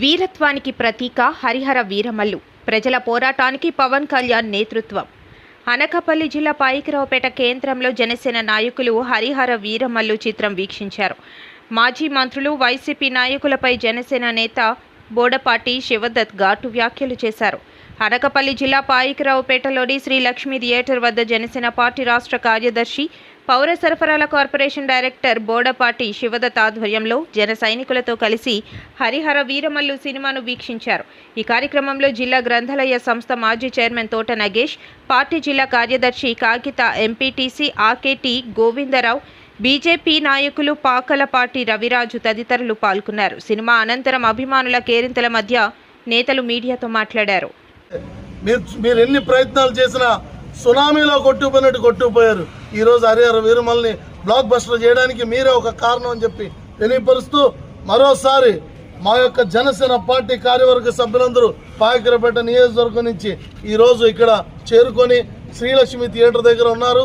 వీరత్వానికి ప్రతీక హరిహర వీరమల్లు. ప్రజల పోరాటానికి పవన్ కళ్యాణ్ నేతృత్వం. అనకాపల్లి జిల్లా పాయికరావుపేట కేంద్రంలో జనసేన నాయకులు హరిహర వీరమల్లు చిత్రం వీక్షించారు. మాజీ మంత్రులు వైసీపీ నాయకులపై జనసేన నేత బోడపాటి శివదత్ ఘాటు వ్యాఖ్యలు చేశారు. అనకపల్లి జిల్లా పాయికరావుపేటలోని శ్రీ లక్ష్మీ థియేటర్ వద్ద జనసేన పార్టీ రాష్ట్ర కార్యదర్శి పౌర సరఫరాల కార్పొరేషన్ డైరెక్టర్ బోడపాటి శివదత్ ఆధ్వర్యంలో జన సైనికులతో కలిసి హరిహర వీరమల్లు సినిమాను వీక్షించారు. ఈ కార్యక్రమంలో జిల్లా గ్రంథాలయ సంస్థ మాజీ చైర్మన్ తోట నగేష్ పార్టీ జిల్లా కార్యదర్శి కాగిత ఎంపీటీసీ ఆకేటి గోవిందరావు బీజేపీ నాయకులు పాకలపాటి రవిరాజు తదితరులు పాల్గొన్నారు. సినిమా అనంతరం అభిమానుల కేరింతల మధ్య నేతలు మీడియాతో మాట్లాడారు. మీరు మీరు ఎన్ని ప్రయత్నాలు చేసినా సునామీలో కొట్టుకుపోయినట్టు కొట్టుకుపోయారు. ఈరోజు హరిహర వీరమల్ని బ్లాక్ బస్టర్ చేయడానికి మీరే ఒక కారణం అని చెప్పి తెలియపరుస్తూ మరోసారి మా యొక్క జనసేన పార్టీ కార్యవర్గ సభ్యులందరూ పాయకరపేట నియోజకవర్గం నుంచి ఈరోజు ఇక్కడ చేరుకొని శ్రీలక్ష్మి థియేటర్ దగ్గర ఉన్నారు.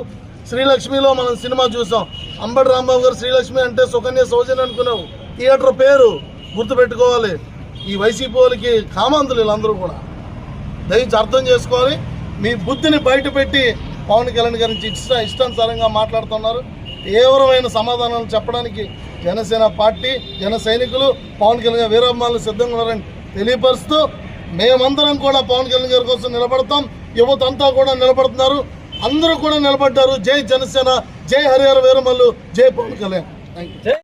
శ్రీలక్ష్మిలో మనం సినిమా చూసాం. అంబటి రాంబాబు గారు శ్రీలక్ష్మి అంటే సుకన్య సౌజన్య అనుకున్నావు. థియేటర్ పేరు గుర్తుపెట్టుకోవాలి. ఈ వైసీపీ వాళ్ళకి కామాంతులు వీళ్ళందరూ కూడా. దయచేసి అర్థం చేసుకొని మీ బుద్ధిని బయటపెట్టి పవన్ కళ్యాణ్ గారి నుంచి ఇష్ట ఇష్టానుసారంగా మాట్లాడుతున్నారు. తీవ్రమైన సమాధానాలు చెప్పడానికి జనసేన పార్టీ జన సైనికులు పవన్ కళ్యాణ్ వీరాభిమానులు సిద్ధంగా ఉన్నారని తెలియపరుస్తూ మేమందరం కూడా పవన్ కళ్యాణ్ గారి కోసం నిలబడతాం. యువత అంతా కూడా నిలబడుతున్నారు. అందరూ కూడా నిలబడ్డారు. జై జనసేన జై హరిహర వీరమల్లు జై పవన్ కళ్యాణ్. Thank you